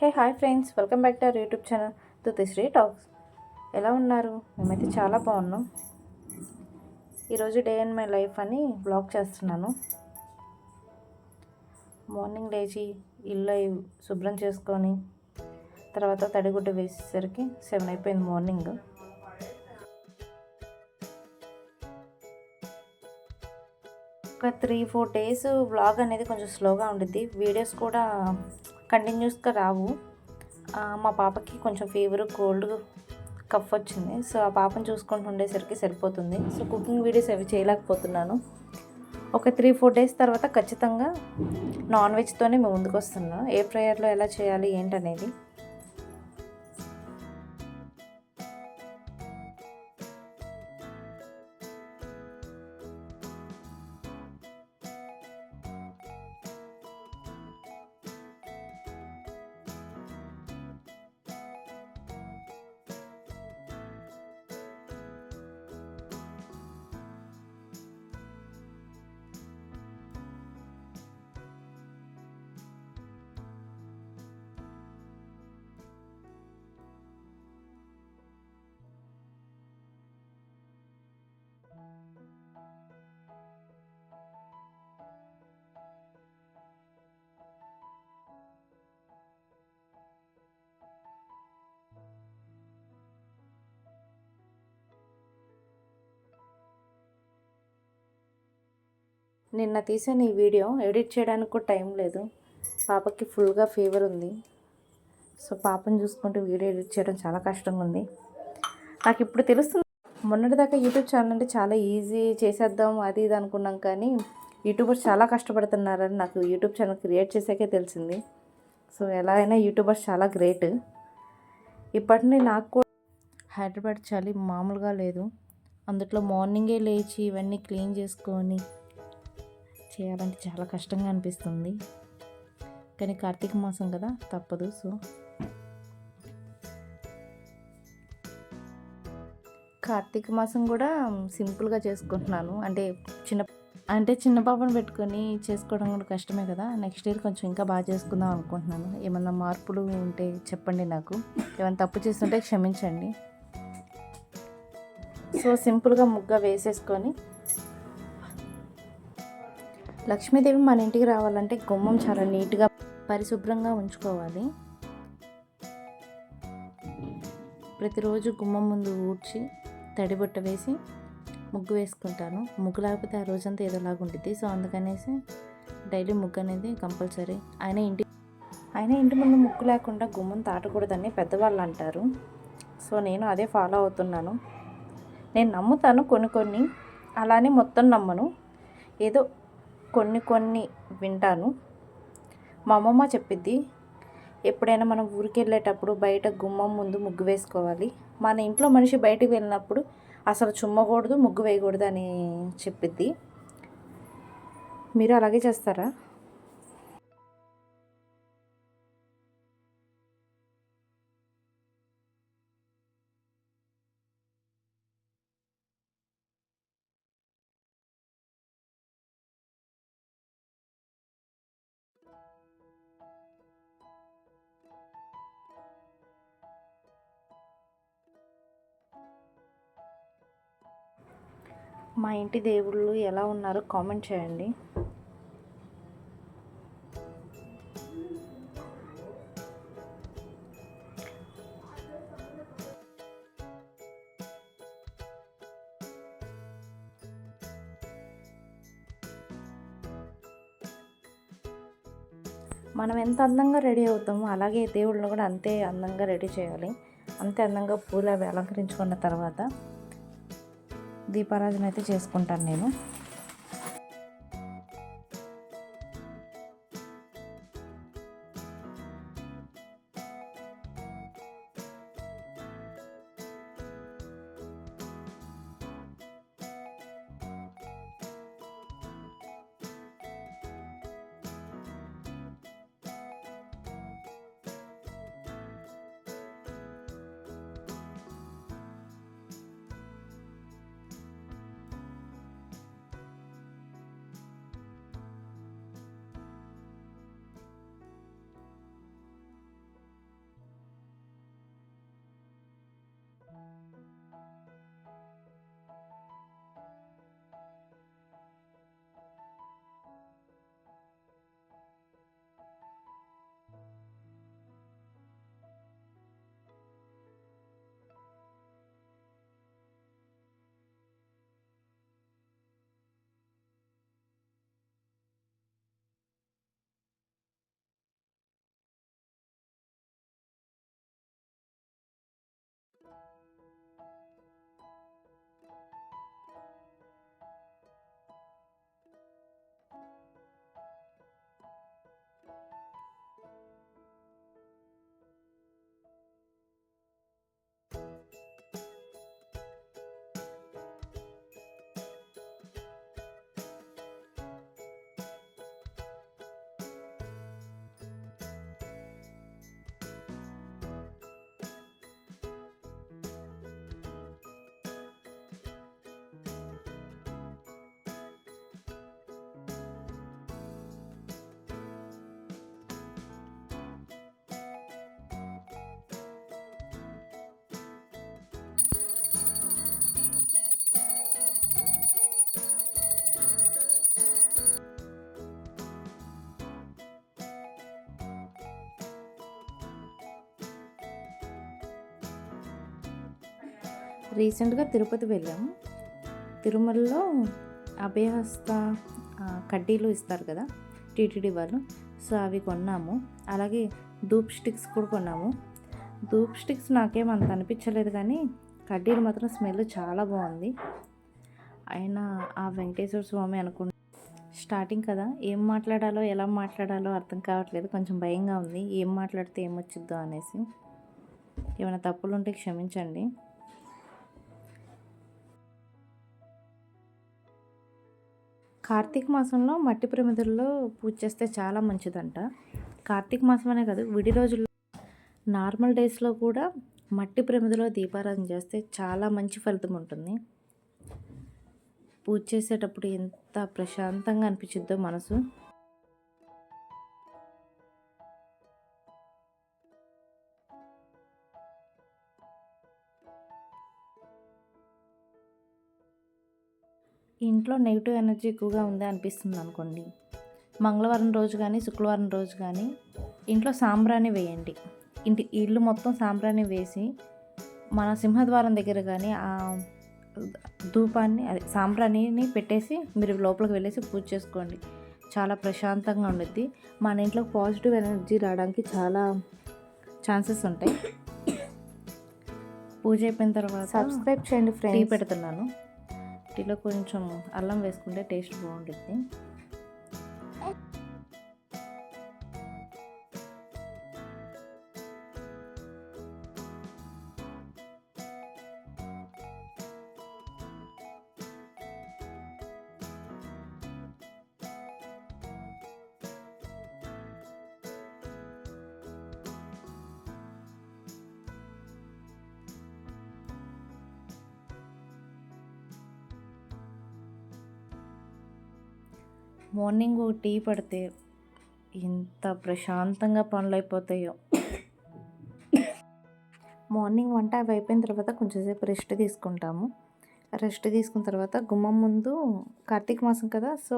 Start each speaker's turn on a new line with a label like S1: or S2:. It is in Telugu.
S1: Hey hi friends welcome back to our YouTube channel Tuthisri talks ఎలా ఉన్నారు? మేమైతే చాలా బాగున్నాం. ఈరోజు డే ఇన్ మై లైఫ్ అని బ్లాగ్ చేస్తున్నాను. మార్నింగ్ లేచి ఇల్లు అయి శుభ్రం చేసుకొని తర్వాత తడిగుడ్డ వేసేసరికి సెవెన్ అయిపోయింది మార్నింగ్ ఒక త్రీ ఫోర్ డేస్ వ్లాగ్ అనేది కొంచెం స్లోగా ఉండిద్ది. వీడియోస్ కూడా కంటిన్యూస్గా రావు. మా పాపకి కొంచెం ఫీవర్ కోల్డ్ కఫ్ వచ్చింది. సో ఆ పాపను చూసుకుంటూ ఉండేసరికి సరిపోతుంది. సో కుకింగ్ వీడియోస్ అవి చేయలేకపోతున్నాను. ఒక త్రీ ఫోర్ డేస్ తర్వాత ఖచ్చితంగా నాన్ వెజ్తోనే మేము ముందుకు వస్తున్నాం ఏ ప్రేయర్లో ఎలా చేయాలి ఏంటనేది. నిన్న తీసిన ఈ వీడియో ఎడిట్ చేయడానికి కూడా టైం లేదు. పాపకి ఫుల్గా ఫీవర్ ఉంది. సో పాపను చూసుకుంటూ వీడియో ఎడిట్ చేయడం చాలా కష్టంగా ఉంది. నాకు ఇప్పుడు తెలుస్తుంది మొన్నటిదాకా యూట్యూబ్ ఛానల్ అంటే చాలా ఈజీ చేసేద్దాం అది ఇది అనుకున్నాం కానీ యూట్యూబర్స్ చాలా కష్టపడుతున్నారని నాకు యూట్యూబ్ ఛానల్ క్రియేట్ చేసాకే తెలిసింది. సో ఎలా అయినా యూట్యూబర్స్ చాలా గ్రేట్. ఇప్పటిని నాకు కూడా హైదరాబాద్ చలి మామూలుగా లేదు. అందుట్లో మార్నింగే లేచి ఇవన్నీ క్లీన్ చేసుకొని చేయాలంటే చాలా కష్టంగా అనిపిస్తుంది. కానీ కార్తీక మాసం కదా తప్పదు. సో కార్తీక మాసం కూడా సింపుల్గా చేసుకుంటున్నాను. అంటే చిన్న అంటే చిన్న పాపను పెట్టుకొని చేసుకోవడం కూడా కష్టమే కదా. నెక్స్ట్ ఇయర్ కొంచెం ఇంకా బాగా చేసుకుందాం అనుకుంటున్నాను. ఏమన్నా మార్పులు ఉంటే చెప్పండి నాకు. ఏమైనా తప్పు చేస్తుంటే క్షమించండి. సో సింపుల్గా ముగ్గ వేసేసుకొని లక్ష్మీదేవి మన ఇంటికి రావాలంటే గుమ్మం చాలా నీట్గా పరిశుభ్రంగా ఉంచుకోవాలి. ప్రతిరోజు గుమ్మం ముందు ఊడ్చి తడిబుట్ట వేసి ముగ్గు వేసుకుంటాను. ముగ్గు లేకపోతే ఆ రోజంతా ఏదోలాగా ఉంటుంది సో అందుకనేసి డైలీ ముగ్గు అనేది కంపల్సరీ. ఆయన ఇంటి ఆయన ఇంటి ముందు ముగ్గు లేకుండా గుమ్మం తాటకూడదని పెద్దవాళ్ళు అంటారు. సో నేను అదే ఫాలో అవుతున్నాను. నేను నమ్ముతాను కొన్ని కొన్ని. అలానే మొత్తం నమ్మను. ఏదో కొన్ని కొన్ని వింటాను. మా అమ్మమ్మ చెప్పిద్ది ఎప్పుడైనా మనం ఊరికి వెళ్ళేటప్పుడు బయట గుమ్మం ముందు ముగ్గు వేసుకోవాలి. మన ఇంట్లో మనిషి బయటికి వెళ్ళినప్పుడు అసలు చుమ్మకూడదు ముగ్గు వేయకూడదు అని చెప్పిద్ది. మీరు అలాగే చేస్తారా? మా ఇంటి దేవుళ్ళు ఎలా ఉన్నారో కామెంట్ చేయండి. మనం ఎంత అందంగా రెడీ అవుతామో అలాగే దేవుళ్ళని కూడా అంతే అందంగా రెడీ చేయాలి. అంతే అందంగా పూలు అవి అలంకరించుకున్న తర్వాత దీపారాధన అయితే చేసుకుంటాను నేను. రీసెంట్గా తిరుపతి వెళ్ళాము తిరుమలలో అభయహస్త కడ్డీలు ఇస్తారు కదా టీటీడీ వాళ్ళు. సో అవి కొన్నాము. అలాగే ధూప్ స్టిక్స్ కూడా కొన్నాము. ధూప్ స్టిక్స్ నాకేం అంత అనిపించలేదు కానీ కడ్డీలు మాత్రం స్మెల్ చాలా బాగుంది. అయినా ఆ వెంకటేశ్వర స్వామి అనుకుంటా స్టార్టింగ్ కదా ఏం మాట్లాడాలో ఎలా మాట్లాడాలో అర్థం కావట్లేదు. కొంచెం భయంగా ఉంది ఏం మాట్లాడితే ఏమొచ్చిద్దో అనేసి. ఏమైనా తప్పులు ఉంటే క్షమించండి. కార్తీక మాసంలో మట్టి ప్రమిదల్లో పూజ చేస్తే చాలా మంచిదంట. కార్తీక మాసం అనే కాదు విడి రోజుల్లో. నార్మల్ డేస్లో కూడా మట్టి ప్రమిదలో దీపారాధన చేస్తే చాలా మంచి ఫలితం ఉంటుంది. పూజ చేసేటప్పుడు ఎంత ప్రశాంతంగా అనిపించిద్దో మనసు. ఇంట్లో నెగిటివ్ ఎనర్జీ ఎక్కువగా ఉంది అనిపిస్తుంది అనుకోండి. మంగళవారం రోజు కానీ శుక్రవారం రోజు కానీ ఇంట్లో సాంబ్రాణి వేయండి. ఇంటి ఇల్లు మొత్తం సాంబ్రాణి వేసి మన సింహద్వారం దగ్గర కానీ ఆ ధూపాన్ని అదే సాంబ్రాణిని పెట్టేసి మీరు లోపలికి వెళ్ళేసి పూజ చేసుకోండి. చాలా ప్రశాంతంగా ఉండుద్ది. మన ఇంట్లో పాజిటివ్ ఎనర్జీ రావడానికి చాలా ఛాన్సెస్ ఉంటాయి. పూజ అయిపోయిన తర్వాత
S2: సబ్స్క్రైబ్ చేయండి ఫ్రెండ్స్.
S1: పెడుతున్నాను. టీలో కొంచెం అల్లం వేసుకుంటే టేస్ట్ బాగుంటుంది. మార్నింగ్ టీ పడితే ఎంత ప్రశాంతంగా పనులు అయిపోతాయో మార్నింగ్ వంట అవి అయిపోయిన తర్వాత కొంచెంసేపు రెస్ట్ తీసుకుంటాము. రెస్ట్ తీసుకున్న తర్వాత గుమ్మం ముందు కార్తీక మాసం కదా సో